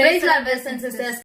Praise love brothers and sisters.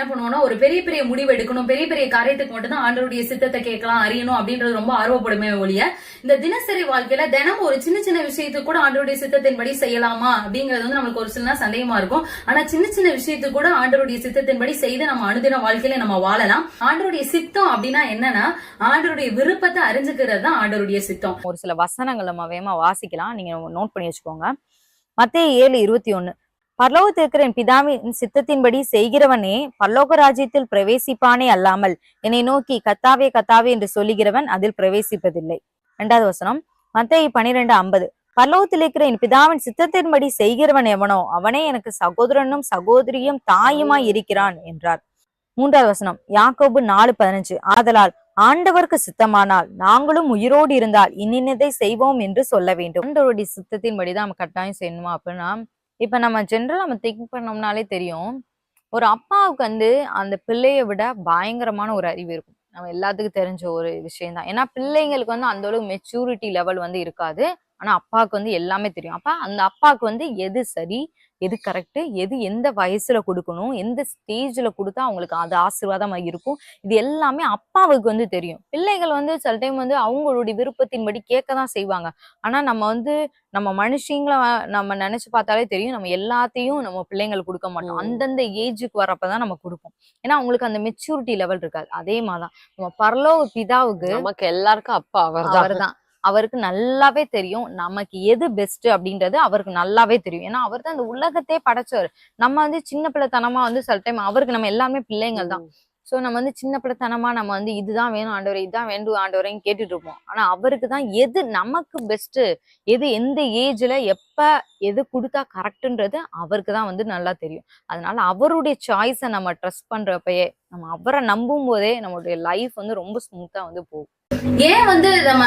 என்ன பண்ணுவோம்னா ஒரு பெரிய பெரிய முடிவு எடுக்கணும். பெரிய பெரிய காரியத்துக்கு மட்டும் தான் ஆண்டவருடைய சித்தத்தை கேட்கலாம் அறியணும் அப்படின்றது ரொம்ப ஆர்வப்படுமே ஒழிய இந்த தினசரி வாழ்க்கையில தினமும் ஒரு சின்ன சின்ன விஷயத்துக்கு கூட ஆண்டருடைய சித்தத்தின்படி செய்யலாமா அப்படிங்கிறது வந்து நமக்கு ஒரு சில சந்தேகமா இருக்கும். ஆனா சின்ன சின்ன விஷயத்துக்கு கூட ஆண்டவருடைய சித்தத்தின்படி செய்து நம்ம அனுதின வாழ்க்கையில நம்ம வாழலாம். ஆண்டவருடைய சித்தம் அப்படின்னா என்னன்னா ஆண்டருடைய விருப்பத்தை அறிஞ்சுக்கிறது தான் ஆண்டருடைய சித்தம். ஒரு சில வசனங்கள் நம்ம வேகமா வாசிக்கலாம். நீங்க நோட் பண்ணி வச்சுக்கோங்க. மத்திய ஏழு இருபத்தி ஒண்ணு. பரலோகத்திருக்கிற என் பிதாவின் சித்தத்தின்படி செய்கிறவனே பரலோக ராஜ்யத்தில் பிரவேசிப்பானே அல்லாமல் என்னை நோக்கி கத்தாவே கத்தாவே என்று சொல்லுகிறவன் அதில் பிரவேசிப்பதில்லை. இரண்டாவது வசனம் மத்தேயு பனிரெண்டு ஐம்பது. பரலோகத்தில் இருக்கிற என் பிதாவின் சித்தத்தின்படி செய்கிறவன் எவனோ அவனே எனக்கு சகோதரனும் சகோதரியும் தாயுமாய் இருக்கிறான் என்றார். மூன்றாவது வசனம் யாக்கோபு நாலு பதினஞ்சு. ஆதலால் ஆண்டவருக்கு சித்தமானால் நாங்களும் உயிரோடு இருந்தால் இன்னினதை செய்வோம் என்று சொல்ல வேண்டும். ஆண்டவருடைய சித்தத்தின்படி தான் நம்ம கட்டாயம் செய்யணுமா அப்படின்னா இப்போ நம்ம ஜென்ரல் நம்ம திங்க் பண்ணோம்னாலே தெரியும். ஒரு அப்பாவுக்கு வந்து அந்த பிள்ளையை விட பயங்கரமான ஒரு அறிவு இருக்கும். நம்ம எல்லாத்துக்கும் தெரிஞ்ச ஒரு விஷயம் தான் ஏன்னா பிள்ளைங்களுக்கு வந்து அந்த அளவுக்கு மெச்சூரிட்டி லெவல் வந்து இருக்காது. ஆனா அப்பாவுக்கு வந்து எல்லாமே தெரியும். அப்ப அந்த அப்பாவுக்கு வந்து எது சரி எது கரெக்ட் எது எந்த வயசுல கொடுக்கணும் எந்த ஸ்டேஜ்ல கொடுத்தா அவங்களுக்கு அது ஆசீர்வாதமா இருக்கும். இது எல்லாமே அப்பாவுக்கு வந்து தெரியும். பிள்ளைகள் வந்து சில டைம் வந்து அவங்களுடைய விருப்பத்தின்படி கேட்க தான் செய்வாங்க. ஆனா நம்ம வந்து நம்ம மனுஷங்கள நம்ம நினைச்சு பார்த்தாலே தெரியும். நம்ம எல்லாத்தையும் நம்ம பிள்ளைங்களுக்கு கொடுக்க மாட்டோம். அந்தந்த ஏஜுக்கு வரப்பதான் நம்ம கொடுப்போம். ஏன்னா அவங்களுக்கு அந்த மெச்சூரிட்டி லெவல் இருக்காது. அதே மாதிரிதான். நம்ம பரலோக பிதாவுக்கு நமக்கு எல்லாருக்கும் அப்பா அவர்தான். அவர்தான். அவருக்கு நல்லாவே தெரியும். நமக்கு எது பெஸ்ட் அப்படின்றது அவருக்கு நல்லாவே தெரியும். ஏன்னா அவர் தான் இந்த உலகத்தையே படைச்சவர். நம்ம வந்து சின்ன பிள்ளைத்தனமா வந்து சில டைம் அவருக்கு நம்ம எல்லாமே பிள்ளைங்கள் தான் சோ நம்ம வந்து சின்ன பிள்ளைத்தனமா நம்ம வந்து இதுதான் வேணும் ஆண்டவரே இதுதான் வேண்டும் ஆண்டவரேன்னு கேட்டுட்டு இருப்போம். ஆனா அவருக்கு தான் எது நமக்கு பெஸ்ட் எது எந்த ஏஜ்ல எப்ப எது கொடுத்தா கரெக்ட்ன்றது அவருக்கு தான் வந்து நல்லா தெரியும். அதனால அவருடைய சாய்ஸை நம்ம ட்ரஸ்ட் பண்றப்பயே நம்ம அவரை நம்பும் போதே நம்மளுடைய லைஃப் வந்து ரொம்ப ஸ்மூத்தா வந்து போகும். ஏன் வந்து நம்ம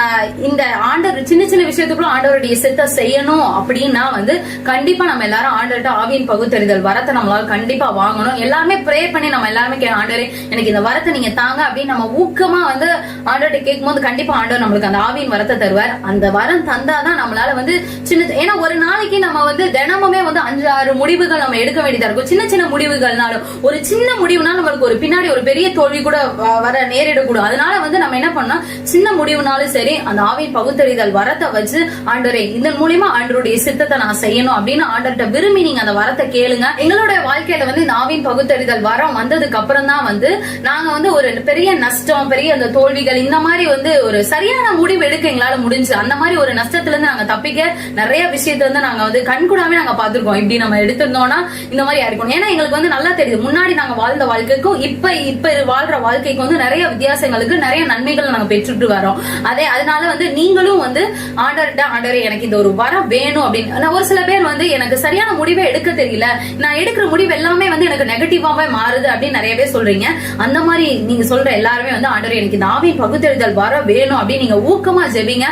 இந்த ஆண்டவர் சின்ன சின்ன விஷயத்துக்குள்ள ஆண்டவருடைய சித்த செய்யணும் அப்படின்னா வந்து கண்டிப்பா நம்ம எல்லாரும் ஆண்டவர்கிட்ட ஆவியின் பகுத்தறிதல் வரத்தை நம்மளால கண்டிப்பா வாங்கணும். எல்லாமே ப்ரே பண்ணி நம்ம எல்லாருமே கே ஆண்டவரே எனக்கு இந்த வரத்தை நீங்க தாங்க அப்படின்னு நம்ம ஊக்கமா வந்து ஆண்டவர்கிட்ட கேட்கும்போது கண்டிப்பா ஆண்டவர் நம்மளுக்கு அந்த ஆவியின் வரத்தை தருவார். அந்த வரம் தந்தாதான் நம்மளால வந்து சின்ன ஏன்னா ஒரு நாளைக்கு நம்ம வந்து தினமுமே வந்து அஞ்சு ஆறு முடிவுகள் நம்ம எடுக்க வேண்டியதா இருக்கும். சின்ன சின்ன முடிவுகள்னாலும் ஒரு சின்ன முடிவுனா நம்மளுக்கு ஒரு பின் பின்னாடி ஒரு பெரிய தோல்வி கூட வ- வர நேரிடக்கூடும் அதனால வந்து நம்ம என்ன பண்ணோம் சின்ன முடிவுனாலும் சரி அந்த ஆவின் பகுத்தறிதல் வரத்தை வச்சு ஆண்டரே இதன் மூலியமா ஆண்டருடைய சித்தத்தை நான் செய்யணும் அப்படின்னு ஆண்டர்கிட்ட விரும்பி நீங்க அந்த வரத்தை கேளுங்க. எங்களுடைய வாழ்க்கையில வந்து இந்த ஆவின் பகுத்தறிதல் வரம் வந்ததுக்கு அப்புறம் தான் வந்து நாங்க வந்து ஒரு பெரிய நஷ்டம் பெரிய அந்த தோல்விகள் இந்த மாதிரி வந்து ஒரு சரியான முடிவு எடுக்க எங்களால முடிஞ்சு அந்த மாதிரி ஒரு நஷ்டத்துல இருந்து நாங்க தப்பிக்க நிறைய விஷயத்த வந்து நாங்க வந்து கண்கூடாமே நாங்க பாத்துருக்கோம் இப்படி நம்ம எடுத்திருந்தோம்னா இந்த மாதிரி ஆயிருக்கும் ஏன்னா எங்களுக்கு வந்து நல்லா தெரியுது. முன்னாடி நாங்க வாழ்ந்த வாழ்க்கைக்கும் இப்ப இப்ப வாழ்ற வாழ்க்கைக்கு வந்து நிறைய வித்தியாசங்களுக்கு நிறைய நன்மைகள் நாங்க பெற்றுட்டு வரோம் அதே அதனால வந்து நீங்களும் வந்து ஆண்டர்கிட்ட ஆண்டரே எனக்கு இந்த ஒரு வரம் வேணும் அப்படின்னு. ஒரு சில பேர் வந்து எனக்கு சரியான முடிவை எடுக்க தெரியல. நான் எடுக்கிற முடிவு எல்லாமே வந்து எனக்கு நெகட்டிவாவே மாறுது அப்படின்னு நிறைய பேர் சொல்றீங்க. அந்த மாதிரி நீங்க சொல்ற எல்லாருமே வந்து ஆண்டரே எனக்கு இந்த ஆவின் பகுத்தறிதல் வர வேணும் அப்படின்னு நீங்க ஊக்கமா ஜெபிங்க.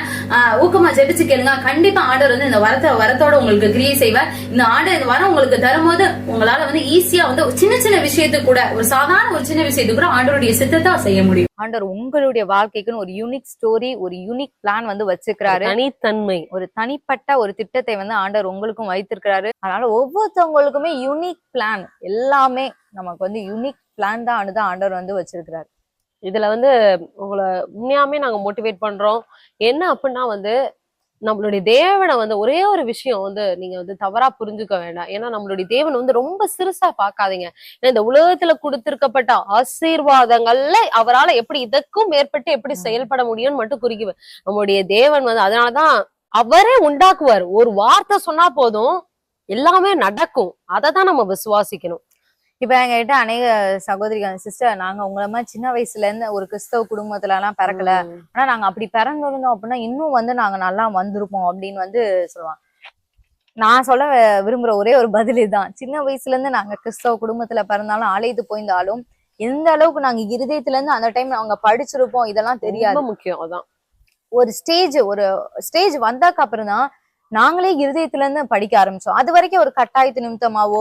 ஊக்கமா ஜெபிச்சு கேளுங்க. கண்டிப்பா ஆண்டர் வந்து இந்த வரத்தை வரத்தோட உங்களுக்கு கிரியை செய்வார். இந்த ஆண்டர் இந்த வரம் உங்களுக்கு தரும்போது உங்களால வந்து ஈஸியா வந்து ஒரு சின்ன சின்ன விஷயத்துக்கு கூட ஒரு சாதாரண ஒரு சின்ன விஷயத்துக்கு கூட ஆண்டவருடைய சித்தத்தை செய்ய முடியும். ஆண்டவர் உங்களுடைய வாழ்க்கைக்குன்னு ஒரு யூனிக் ஸ்டோரி ஒரு யூனிக் பிளான் வந்து வச்சிருக்கிறாரு. தனித்தன்மை. ஒரு தனிப்பட்ட ஒரு திட்டத்தை வந்து ஆண்டவர் உங்களுக்கும் வைத்திருக்கிறாரு. அதனால ஒவ்வொருத்தவங்களுக்குமே யூனிக் பிளான் எல்லாமே நமக்கு வந்து யூனிக் பிளான் தான் ஆண்டுதான் ஆண்டவர் வந்து வச்சிருக்கிறாரு. இதுல வந்து உங்களை உண்மையாமே நாங்க மோட்டிவேட் பண்றோம். என்ன அப்படின்னா வந்து நம்மளுடைய தேவனை வந்து ஒரே ஒரு விஷயம் வந்து நீங்க வந்து தவறா புரிஞ்சுக்க வேண்டாம். ஏன்னா நம்மளுடைய தேவன் வந்து ரொம்ப சிறுசா பார்க்காதீங்க. ஏன்னா இந்த உலகத்துல கொடுத்திருக்கப்பட்ட ஆசீர்வாதங்கள்ல அவரால எப்படி இதற்கும் மேற்பட்டு எப்படி. செயல்பட முடியும்னு மட்டும் குறிக்குவேன் நம்மளுடைய தேவன் வந்து அதனாலதான் அவரே உண்டாக்குவார். ஒரு வார்த்தை சொன்னா போதும் எல்லாமே நடக்கும். அதை தான் நம்ம விசுவாசிக்கணும். இப்ப எங்ககிட்ட அநேக சகோதரிகள் சிஸ்டர் நாங்க உங்கள மாதிரி சின்ன வயசுல இருந்து ஒரு கிறிஸ்தவ குடும்பத்துல எல்லாம் பிறக்கல. ஆனா நாங்க அப்படி பிறந்திருந்தோம் அப்படின்னா இன்னும் வந்து நாங்க நல்லா வந்திருப்போம் அப்படின்னு வந்து சொல்லுவாங்க. நான் சொல்ல விரும்புற ஒரே ஒரு பதில் இதுதான். சின்ன வயசுல இருந்து நாங்க கிறிஸ்தவ குடும்பத்துல பிறந்தாலும் ஆலயத்து போயிருந்தாலும் எந்த அளவுக்கு நாங்க இருதயத்துல இருந்து அந்த டைம் அவங்க படிச்சிருப்போம் இதெல்லாம் தெரியாது. முக்கியம் அதான். ஒரு ஸ்டேஜ் ஒரு ஸ்டேஜ் வந்தாக்கு அப்புறம் தான் நாங்களே இருதயத்துல இருந்து படிக்க ஆரம்பிச்சோம் அது வரைக்கும் ஒரு கட்டாயத்து நிமித்தமாவோ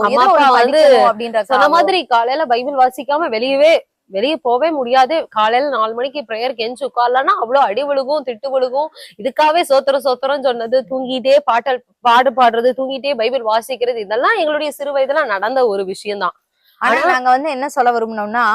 அப்படின்ற சொன்ன. மாதிரி காலையில பைபிள் வாசிக்காம வெளியவே வெளியே போவே முடியாது காலையில நாலு மணிக்கு பிரேயர் கெஞ்சு உட்காரலன்னா அவ்வளவு அடி விழுகும் திட்டு விழுகும் இதுக்காகவே சோத்திரம் சோத்திரம் சொன்னது தூங்கிட்டே பாட்டல் பாடு பாடுறது தூங்கிட்டே பைபிள் வாசிக்கிறது இதெல்லாம் எங்களுடைய சிறு வயதுல நடந்த ஒரு விஷயம்தான் ஆனா நாங்க வந்து என்ன சொல்ல விரும்பினோம்னா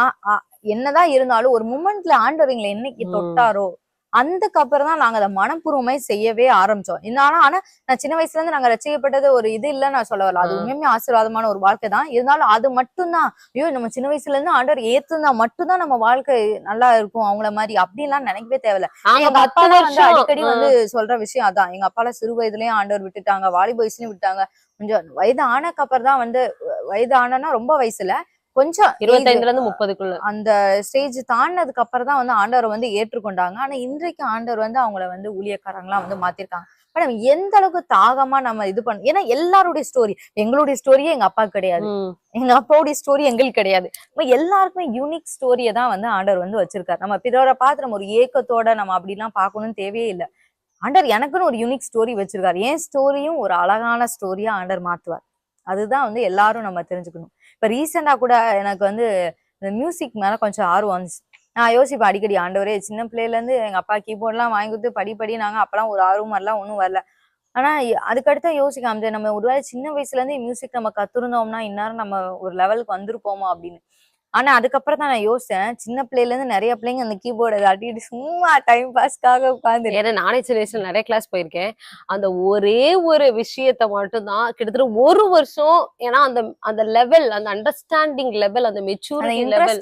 என்னதான் இருந்தாலும் ஒரு மூமெண்ட்ல ஆண்டவர் எங்களை என்னைக்கு. தொட்டாரோ அதுக்கு அப்புறம் தான் நாங்க அதை மனப்பூர்வமே செய்யவே ஆரம்பிச்சோம். இருந்தாலும் ஆனா நான் சின்ன வயசுல இருந்து நாங்க ரசிக்கப்பட்டது ஒரு இது இல்ல நான் சொல்ல வரல அது. உண்மையுமே ஆசீர்வாதமான ஒரு வாழ்க்கை தான். இருந்தாலும் அது மட்டும்தான். ஐயோ நம்ம சின்ன வயசுல இருந்து ஆண்டவர் ஏத்துனா மட்டும்தான் நம்ம வாழ்க்கை நல்லா இருக்கும் அவங்கள மாதிரி அப்படின்லாம் நினைக்கவே தேவையில்ல. எங்க அப்பா வந்து அடிக்கடி வந்து சொல்ற விஷயம் அதான். எங்க அப்பால சிறு வயதுலயும் ஆண்டவர் விட்டுட்டாங்க. வாலிப வயசுலயும் விட்டாங்க கொஞ்சம் வயது ஆனக்கு அப்புறம் தான் வந்து வயது ஆனனா ரொம்ப வயசுல. கொஞ்சம் இருபத்தைந்துல இருந்து முப்பதுக்குள்ள. அந்த ஸ்டேஜ் தாண்டினதுக்கு அப்புறம் தான் வந்து ஆண்டவரை வந்து ஏற்றுக்கொண்டாங்க. ஆனா இன்றைக்கு ஆண்டவர் வந்து அவங்கள வந்து ஊழியக்காரங்களா வந்து மாத்திருக்காங்க. மேடம் எந்த அளவுக்கு தாகமா நம்ம இது பண்ண ஏன்னா எல்லாருடைய ஸ்டோரி எங்களுடைய ஸ்டோரியே எங்க அப்பா கிடையாது. எங்க அப்பாவுடைய ஸ்டோரி எங்களுக்கு கிடையாது. எல்லாருக்குமே யூனிக் ஸ்டோரியை தான் வந்து ஆண்டவர் வந்து வச்சிருக்காரு. நம்ம பிறரை பார்த்து நம்ம ஒரு ஏக்கத்தோட நம்ம அப்படிலாம் பார்க்கணும்னு தேவையே இல்லை. ஆண்டவர் எனக்குன்னு ஒரு யூனிக் ஸ்டோரி வச்சிருக்காரு. என் ஸ்டோரியும் ஒரு அழகான ஸ்டோரியா ஆண்டவர் மாத்துவார். அதுதான் வந்து எல்லாரும் நம்ம தெரிஞ்சுக்கணும். இப்ப ரீசெண்டாக கூட எனக்கு வந்து இந்த மியூசிக் மேல கொஞ்சம் ஆர்வம் வந்துச்சு. நான் யோசிப்பேன் அடிக்கடி ஆண்டவரே சின்ன பிள்ளையில இருந்து எங்க அப்பா கீபோர்ட்லாம் வாங்கி கொடுத்து படி படி நாங்க அப்போலாம் ஒரு ஆர்வம் மாதிரிலாம் ஒன்றும் வரல. ஆனா இ- அதுக்கடுத்து யோசிக்க ஆரம்பிச்சேன் நம்ம ஒருவேளை சின்ன வயசுலேருந்து மியூசிக் நம்ம கத்துருந்தோம்னா இந்நேரம் நம்ம ஒரு லெவலுக்கு வந்திருப்போமா அப்படின்னு. ஆனா அதுக்கப்புறம் தான் நான் யோசிச்சேன். சின்ன பிள்ளையில இருந்து நிறைய பிள்ளைங்க அந்த கீபோர்டை தட்டிட்டு சும்மா டைம் பாஸ்க்காக உட்காந்து ஏன்னா நானே சின்ன வயசுல நிறைய கிளாஸ் போயிருக்கேன். அந்த ஒரே ஒரு விஷயத்த மட்டும்தான் கிட்டத்தட்ட ஒரு வருஷம் ஏன்னா அந்த அந்த லெவல் அந்த அண்டர்ஸ்டாண்டிங் லெவல் அந்த மெச்சூரிட்டி லெவல்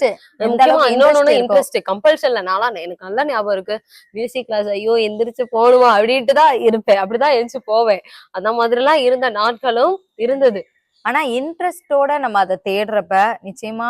இன்னொன்னு. இன்ட்ரெஸ்ட் கம்பல்ஷன்ல நாளா எனக்கு நல்லா ஞாபகம் இருக்கு. மியூசிக் கிளாஸ் ஐயோ எந்திரிச்சு போகணுமா அப்படின்ட்டு தான் இருப்பேன். அப்படிதான் எழுந்து போவேன். அந்த மாதிரி எல்லாம் இருந்த நாட்களும் இருந்தது. ஆனா இன்ட்ரெஸ்டோட நம்ம அதை தேடுறப்ப நிச்சயமா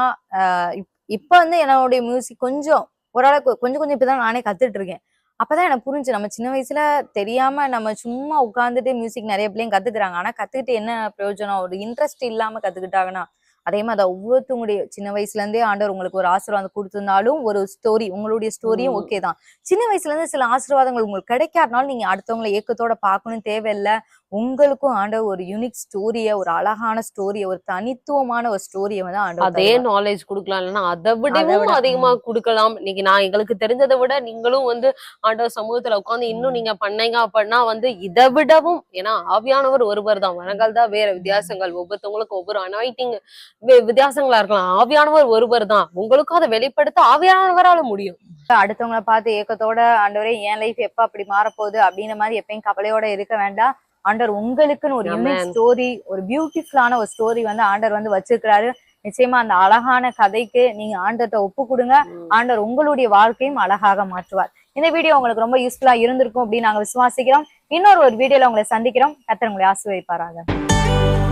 இப்- இப்ப வந்து என்னுடைய மியூசிக் கொஞ்சம் ஓரளவுக்கு கொஞ்சம் கொஞ்சம் இப்பதான் நானே கத்துட்டு இருக்கேன் அப்பதான் எனக்கு புரிஞ்சு நம்ம சின்ன வயசுல தெரியாம நம்ம சும்மா உட்காந்துட்டு மியூசிக் நிறைய பிள்ளைங்க கத்துக்கிறாங்க. ஆனா கத்துக்கிட்டு என்ன பிரயோஜனம்? ஒரு இன்ட்ரெஸ்ட் இல்லாம கத்துக்கிட்டாங்கன்னா அதே மாதிரி தான் ஒவ்வொருத்தவங்களுடைய சின்ன வயசுல இருந்தே ஆண்டவர் உங்களுக்கு ஒரு ஆசீர்வாதம் கொடுத்திருந்தாலும் ஒரு ஸ்டோரி உங்களுடைய ஸ்டோரியும். ஓகே தான். சின்ன வயசுல இருந்து சில ஆசீர்வாதங்கள் உங்களுக்கு கிடைக்காதனாலும் நீங்க அடுத்தவங்களை ஏக்கத்தோட பார்க்கணும் தேவையில்லை. உங்களுக்கும் ஆண்டவர் ஒரு யூனிக் ஸ்டோரிய ஒரு அழகான ஸ்டோரிய ஒரு தனித்துவமான ஒரு ஸ்டோரிய வந்து ஆண்டவர் அதே. நாலேஜ் கொடுக்கலாம். இல்லைன்னா அதை அதை விடவும் விட, அதிகமா கொடுக்கலாம். இன்னைக்கு நான் எங்களுக்கு தெரிஞ்சதை விட நீங்களும் வந்து ஆண்டவர் சமூகத்துல உட்கார்ந்து இன்னும் நீங்க பண்ணீங்க அப்படின்னா வந்து இதை விடவும் ஏன்னா ஆவியானவர் ஒருவர் தான். வரங்கள் தான் வேற வித்தியாசங்கள். ஒவ்வொருத்தவங்களுக்கும் ஒவ்வொரு அனாயிட்டிங் வித்தியாசங்களா இருக்கலாம். ஆவியானவர் ஒருவர் தான். உங்களுக்கும் அதை வெளிப்படுத்த ஆவியானவரால முடியும். அடுத்தவங்கள பார்த்து ஏக்கத்தோட ஆண்டவரே என் லைஃப் எப்ப அப்படி மாறப்போகுது? அப்படின்ற மாதிரி எப்பயும் கவலையோட இருக்க வேண்டாம். ஆண்டவர் உங்களுக்குன்னு ஒரு Amen. ஸ்டோரி ஒரு பியூட்டிஃபுல்லான ஒரு ஸ்டோரி வந்து ஆண்டவர் வந்து வச்சிருக்கிறாரு. நிச்சயமா அந்த அழகான கதைக்கு நீங்க ஆண்டவர்கிட்ட ஒப்பு கொடுங்க. ஆண்டவர் உங்களுடைய வாழ்க்கையும் அழகாக மாற்றுவார். இந்த வீடியோ உங்களுக்கு ரொம்ப யூஸ்ஃபுல்லா இருந்திருக்கும் அப்படின்னு நாங்க விசுவாசிக்கிறோம். இன்னொரு ஒரு வீடியோல உங்களை சந்திக்கிறோம். கத்தர் உங்களை ஆசீர்வதிப்பாராங்க